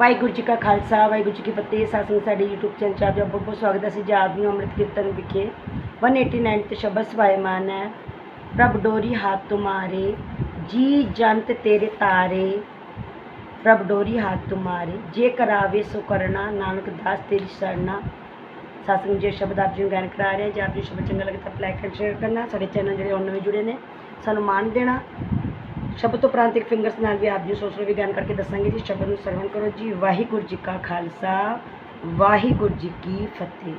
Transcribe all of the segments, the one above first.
ਵਾਹਿਗੁਰੂ ਜੀ ਕਾ ਖਾਲਸਾ, ਵਾਹਿਗੁਰੂ ਜੀ ਕੀ ਫਤਿਹ। ਸਾਸਨ ਸਾਡੇ YouTube channel 'ਚ ਆਪ ਜੀ ਦਾ ਬਹੁਤ ਬਹੁਤ ਸਵਾਗਤ ਹੈ। ਅਸੀਂ ਜਾਦ ਨੂੰ ਅੰਮ੍ਰਿਤ ਕੀਰਤਨ ਵਿਖੇ 189 ਤੇ ਸ਼ਬਦ ਸਵਾਇਮਾਨ ਹੈ। ਪ੍ਰਭ ਡੋਰੀ ਹੱਥ ਤੁਮਾਰੇ, ਜੀ ਜੰਤ ਤੇਰੇ ਤਾਰੇ। ਪ੍ਰਭ ਡੋਰੀ ਹੱਥ ਤੁਮਾਰੇ, ਜੇ ਕਰਾਵੇ ਸੋ ਕਰਨਾ ਨਾਨਕ ਦਾਸ ਤੇਰੀ ਸਰਨਾ ਸਾਸਨ ਜੀ, ਸ਼ਬਦ ਆਪ ਜੀ ਨੂੰ ਗਾਇਨ ਕਰਾ ਰਹੇ ਜੇ ਆਪ ਜੀ ਨੂੰ ਸ਼ਬਦ ਚੰਗਾ ਲੱਗੇ ਤਾਂ ਲਾਈਕ ਐਂਡ ਸ਼ੇਅਰ ਕਰਨਾ। ਸਾਡੇ ਚੈਨਲ ਜਿਹੜੇ ਉਹਨਾਂ ਨਵੇਂ ਜੁੜੇ ਨੇ, ਸਾਨੂੰ ਮਾਣ ਦੇਣਾ। ਸ਼ਬਦ ਤੋਂ ਉਪਰੰਤ ਇੱਕ ਫਿੰਗਰਸ ਨਾਲ ਵੀ ਆਪ ਜੀ ਸੋਚ ਵਿਗਿਆਨ ਕਰਕੇ ਦੱਸਾਂਗੇ ਜੀ, ਸ਼ਬਦ ਨੂੰ ਸਰਵਣ ਕਰੋ ਜੀ। ਵਾਹਿਗੁਰੂ ਜੀ ਕਾ ਖਾਲਸਾ, ਵਾਹਿਗੁਰੂ ਜੀ ਕੀ ਫਤਿਹ।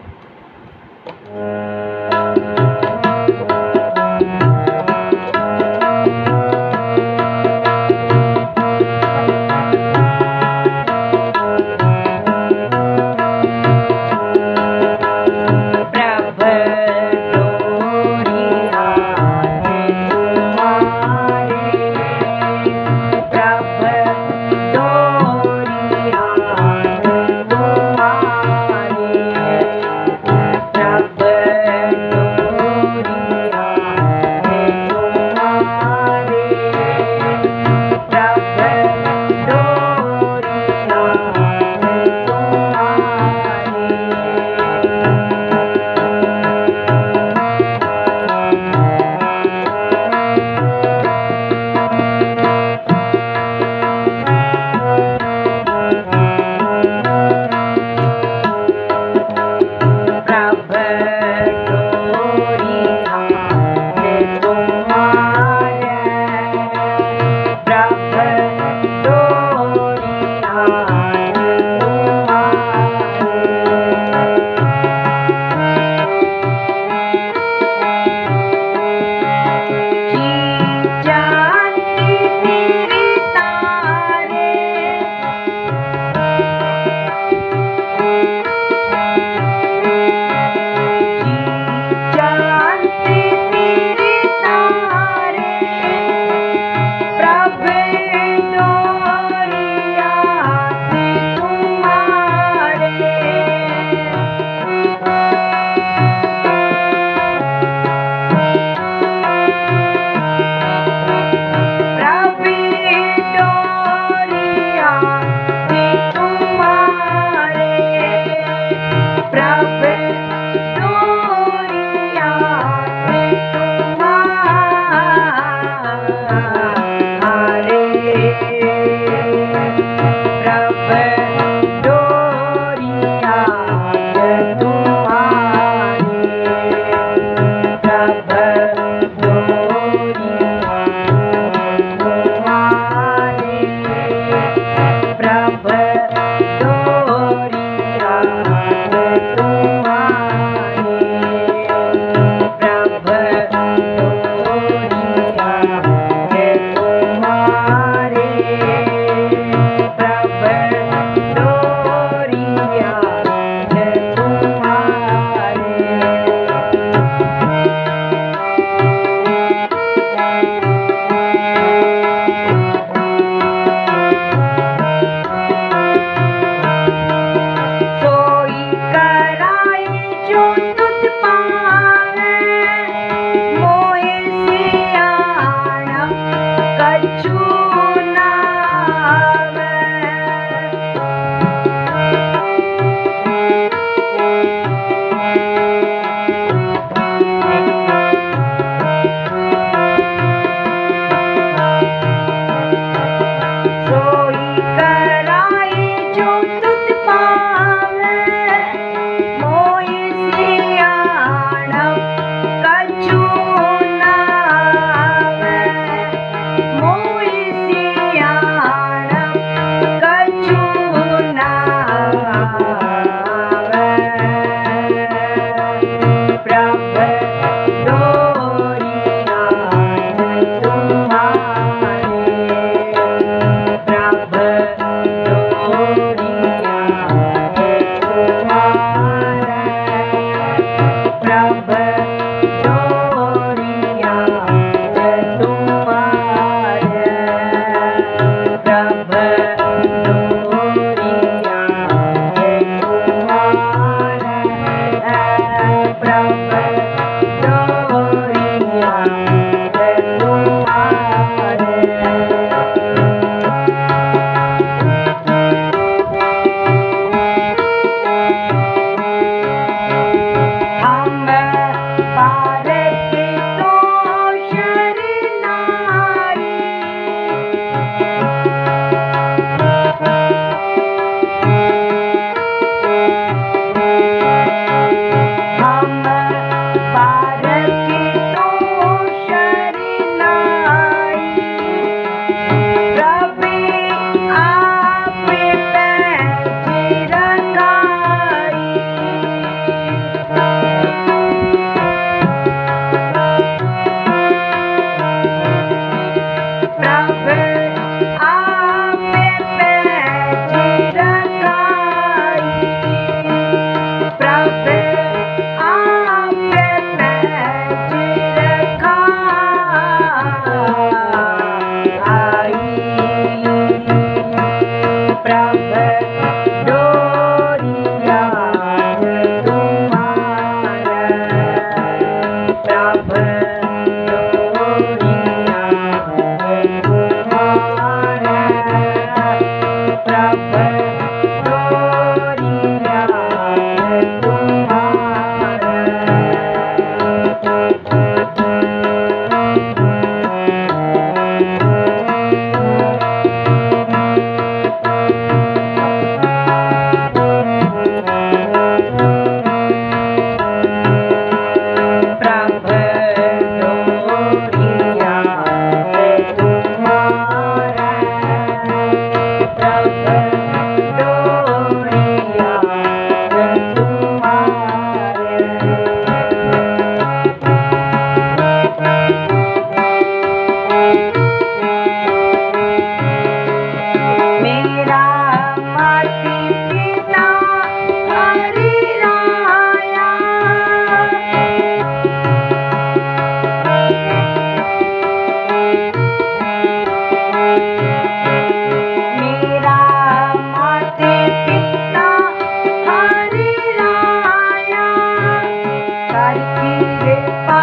পাইছি রে পা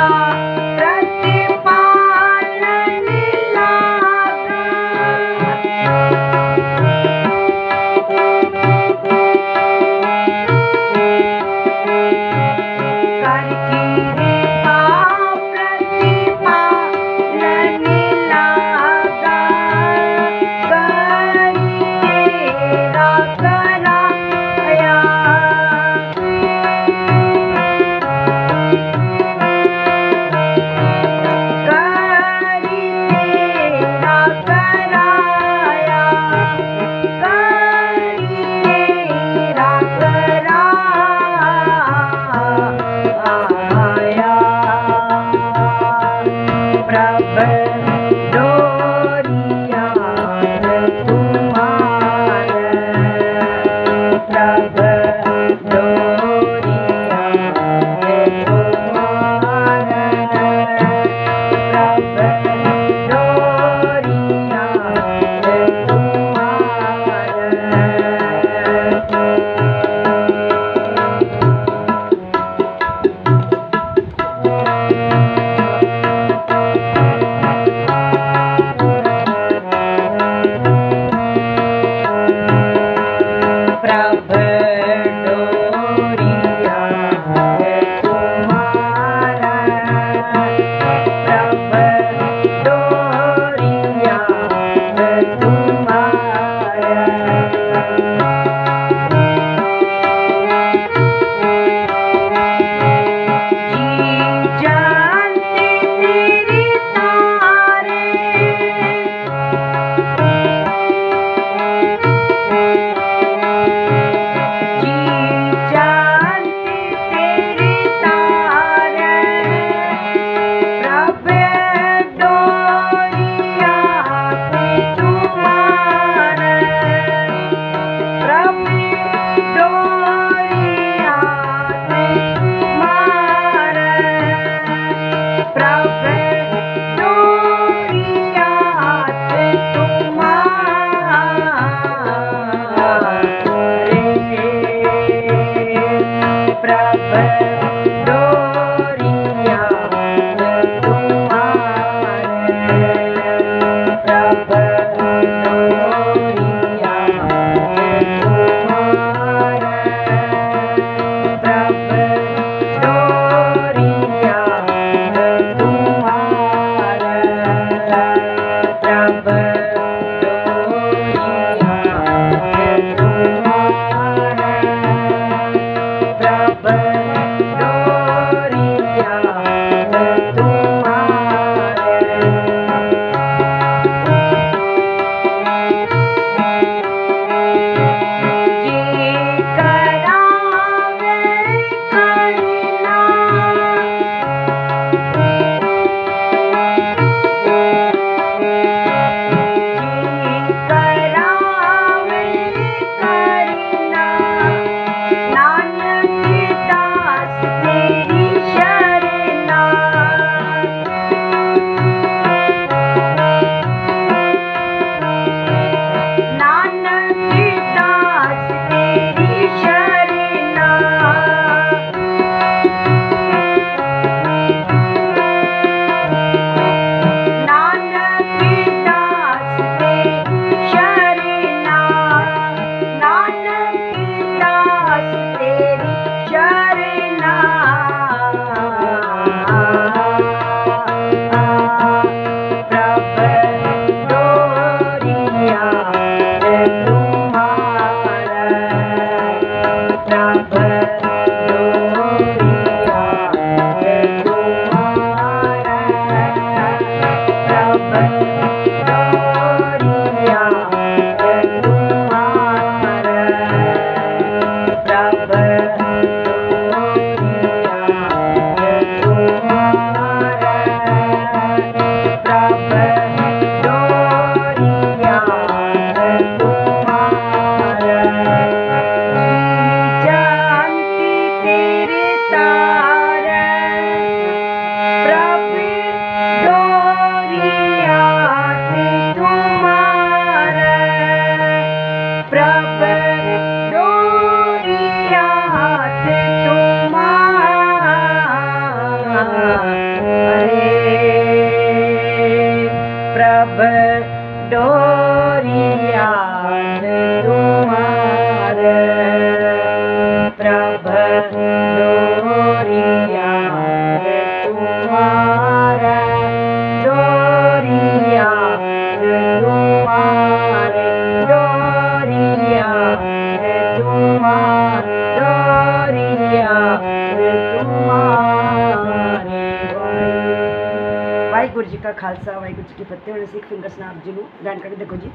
ਖਾਲਸਾ, ਵਾਹਿਗੁਰੂ ਜੀ ਕੀ ਫਤਿਹ। ਹੁਣ ਅਸੀਂ ਫਿੰਗਰ ਸਨਾਪ ਜੀ ਨੂੰ। ਗਾਣ ਕਰਕੇ ਦੇਖੋ ਜੀ।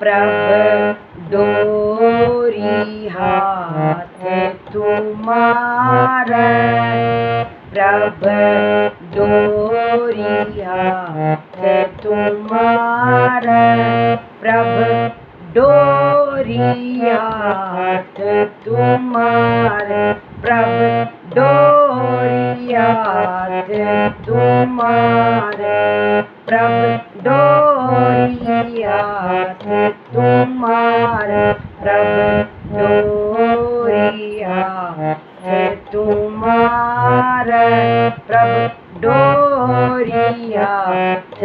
ਪ੍ਰਭ ਡੋਰੀ ਹਾਥ ਤੁਮਾਰਾ ਪ੍ਰਭ ਡੋਰੀ ਹਾਥ ਤੁਮਾਰਾ ਪ੍ਰਭ ਡੋਰੀ ਹਾਥ ਤੁਮਾਰਾ ਪ੍ਰਭ ਡੋਰੀ ਹਾਥ ਤੁਮਾਰਾ ਪ੍ਰਭ ਡੋਰੀ ਹਾਥ ਤੁਮਾਰਾ ਪ੍ਰਭ ਡੋਰੀ ਹਾਥ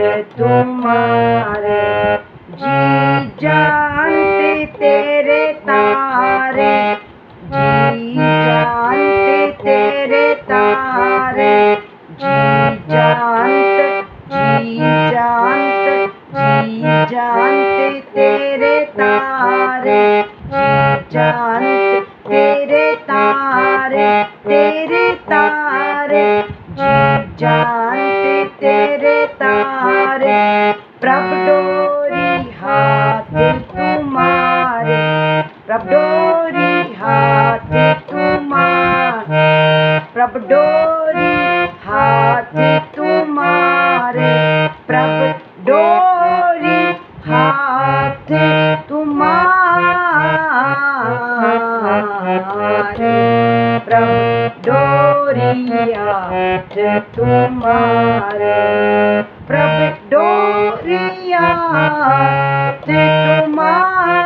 ਜੀ ਜਾਣਤੇ ਤੇਰੇ ਤਾਰੇ ਜੀ ਜਾਣਤ ਤੇਰੇ ਤਾਰੇ ਤੇਰੇ ਤਾਰੇ ਜੀ ਜਾਣਤੇ ਤੇਰੇ ਤਾਰੇ ਪ੍ਰਭ ਡੋਰੀ ਹਾਥ ਤੁਮਾਰੇ ਪ੍ਰਭ ਡੋਰੀ ਹਾਥ ਤੁਮਾਰੇ ਪ੍ਰਭ ਡੋਰੀ ਹਾਥ ਤੁਮਾਰੇ ਪ੍ਰਭ ਡੋਰੀ ਹਾਥ ਤੁਮਾਰੇ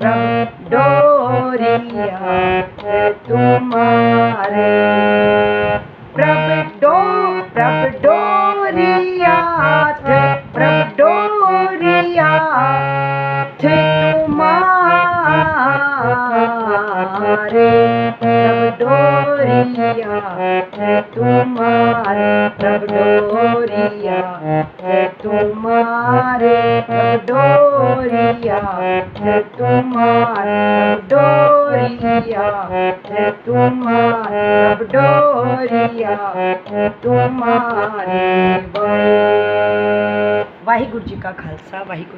ਪ੍ਰਭ ਡੋਰੀ ਹਾਥ ਤੁਮਾਰੇ ਪ੍ਰਭ ਡੋ ਪ੍ਰਭ ਡੋਰੀ ਹਾਥ ਪ੍ਰਭ ਡੋਰੀ ਹਾਥ ਤੁਮਾਰੇ ਪ੍ਰਭ ਡੋਰੀ ਹਾਥ ਤੁਮਾਰੇ ਪ੍ਰਭ ਡੋਰੀ ਹਾਥ ਤੁਮਾਰੇ ਪ੍ਰਭ ਡੋਰੀ ਵਾਹਿਗੁਰੂ ਜੀ ਕਾ ਖਾਲਸਾ, ਵਾਹਿਗੁਰੂ